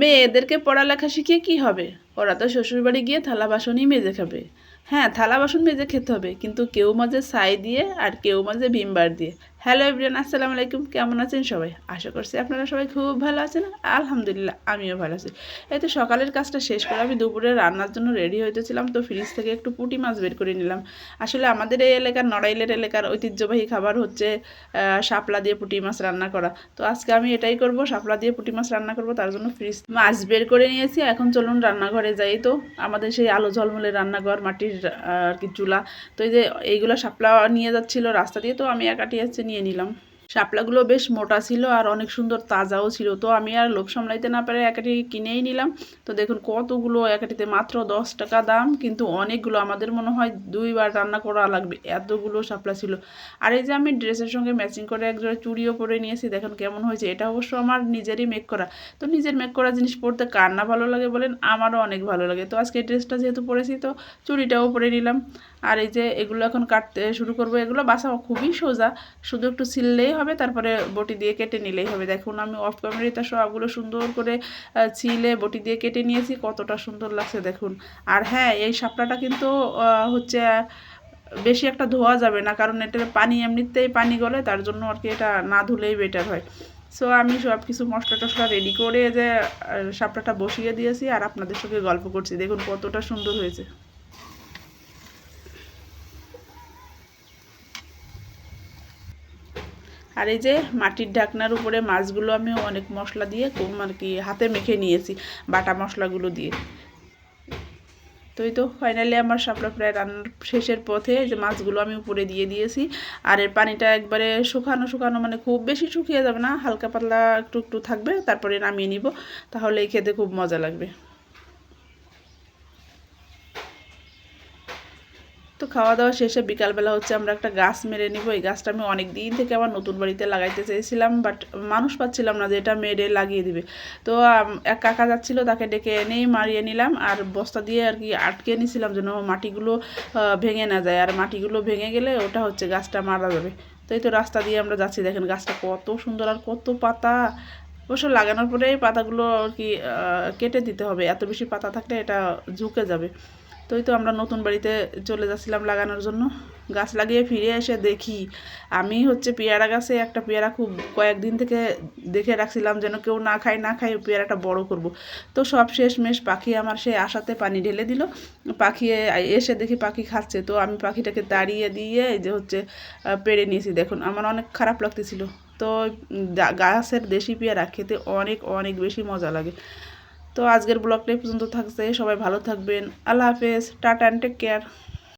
মেয়েদেরকে পড়ালেখা শিখিয়ে কি হবে? ওরা তো শ্বশুরবাড়ি গিয়ে থালা বাসনই মেজে খাবে। হ্যাঁ থালা বাসন মেজে খেতে হবে, কিন্তু কেউ মাঝে ছাই দিয়ে আর কেউ মাঝে ভিমবার দিয়ে। হ্যালো এভরিয়ান আসসালামু আলাইকুম। কেমন আছেন সবাই? আশা করছি আপনারা সবাই খুব ভালো আছেন। আলহামদুলিল্লাহ, আমিও ভালো আছি। এই তো সকালের কাজটা শেষ করে আমি দুপুরে রান্নার জন্য রেডি হইতেছিলাম তো ফ্রিজ থেকে একটু পুঁটি মাছ বের করে নিলাম। আসলে আমাদের এই এলাকার, নড়াইলের এলাকার ঐতিহ্যবাহী খাবার হচ্ছে শাপলা দিয়ে পুঁটি মাছ রান্না করা। তো আজকে আমি এটাই করব, শাপলা দিয়ে পুঁটি মাছ রান্না করব, তার জন্য ফ্রিজ মাছ বের করে নিয়েছি। এখন চলুন রান্নাঘরে যাই। তো আমাদের সেই আলো ঝলমলে রান্নাঘর, মাটির আর কি চুলা। তো এই যে এইগুলো শাপলা নিয়ে যাচ্ছিল রাস্তা দিয়ে, তো আমি একাটি নিয়ে নিলাম। শাপলাগুলো বেশ মোটা ছিল আর অনেক সুন্দর তাজাও ছিল। তো আমি আর লোভ সামলাইতে না পারে একাটি কিনেই নিলাম। তো দেখুন কতগুলো একাটিতে মাত্র দশ টাকা দাম, কিন্তু অনেকগুলো আমাদের মনে হয় দুইবার রান্না করা লাগবে। এতগুলো শাপলা ছিল। আর এই যে আমি ড্রেসের সঙ্গে ম্যাচিং করে একজোড়া চুড়িও পরে নিয়েছি, দেখুন কেমন হয়েছে। এটা অবশ্য আমার নিজেরই মেক করা। তো নিজের মেক করা জিনিস পরতে কার না ভালো লাগে বলেন? আমারও অনেক ভালো লাগে। তো আজকে ড্রেসটা যেহেতু পরেছি, তো চুড়িটাও পরে নিলাম। আর এই যে এগুলো এখন কাটতে শুরু করব, এগুলো বাসা খুবই সোজা। শুধু একটু ছিললেই হবে, তারপরে বটি দিয়ে কেটে নিলেই হবে। দেখুন, আমি অফ ক্যামেরাতে সবগুলো সুন্দর করে ছিলে বটি দিয়ে কেটে নিয়েছি, কতটা সুন্দর লাগছে দেখুন। আর হ্যাঁ এই শাপলাটা কিন্তু হচ্ছে, বেশি একটা ধোয়া যাবে না, কারণ এটার পানি এমনিতেই পানি গলে, তার জন্য আর কি এটা না ধুলেই বেটার হয়। সো আমি সব কিছু মশলা টশলা রেডি করে যে সাপটাটা বসিয়ে দিয়েছি, আর আপনাদের সঙ্গে গল্প করছি। দেখুন কতটা সুন্দর হয়েছে। আর এই যে মাটির ঢাকনার উপরে মাছগুলো আমি অনেক মশলা দিয়ে আর কি হাতে মেখে নিয়েছি, বাটা মশলাগুলো দিয়ে। তো এই তো ফাইনালি আমার শাপলা প্রায় রান্নার শেষের পথে যে মাছগুলো আমি উপরে দিয়ে দিয়েছি। আর এর পানিটা একবারে শুকানো শুকানো মানে খুব বেশি শুকিয়ে যাবে না, হালকা পাতলা একটু একটু থাকবে, তারপরে নামিয়ে নিব, তাহলে খেতে খুব মজা লাগবে। তো খাওয়া দাওয়া শেষে বিকালবেলা হচ্ছে আমরা একটা গাছ মেরে নিব। এই গাছটা আমি অনেক দিন থেকে আমার নতুন বাড়িতে লাগাইতে চেয়েছিলাম বাট মানুষ পাচ্ছিলাম না যে এটা মেরে লাগিয়ে দিবে। তো এক কাকা যাচ্ছিল, তাকে ডেকে এনেই মারিয়ে নিলাম আর বস্তা দিয়ে আর কি আটকে নিয়েছিলাম যেন মাটিগুলো ভেঙে না যায়। আর মাটিগুলো ভেঙে গেলে ওটা হচ্ছে গাছটা মারা যাবে। তো এই তো রাস্তা দিয়ে আমরা যাচ্ছি, দেখেন গাছটা কত সুন্দর আর কত পাতা। অবশ্য লাগানোর পরে পাতাগুলো আর কি কেটে দিতে হবে। এত বেশি পাতা থাকলে এটা ঝুঁকে যাবে। তো তো আমরা নতুন বাড়িতে চলে যাচ্ছিলাম লাগানোর জন্য। গাছ লাগিয়ে ফিরে এসে দেখি, আমি হচ্ছে পেয়ারা গাছে একটা পেয়ারা খুব কয়েকদিন থেকে দেখে রাখছিলাম যেন কেউ না খায় না খায় পেয়ারাটা বড় করব। তো সব শেষ মেশ পাখি আমার সেই আশাতে পানি ঢেলে দিল। পাখি এসে দেখি পাখি খাচ্ছে। তো আমি পাখিটাকে তাড়িয়ে দিয়ে যে হচ্ছে পেড়ে নিয়েছি। দেখুন, আমার অনেক খারাপ লাগতেছিল। তো গাছের দেশি পেয়ারা খেতে অনেক অনেক বেশি মজা লাগে। তো আজকের ব্লগটা পর্যন্ত থাকছে। সবাই ভালো থাকবেন। আল্লাহ হাফেজ। Tata and take care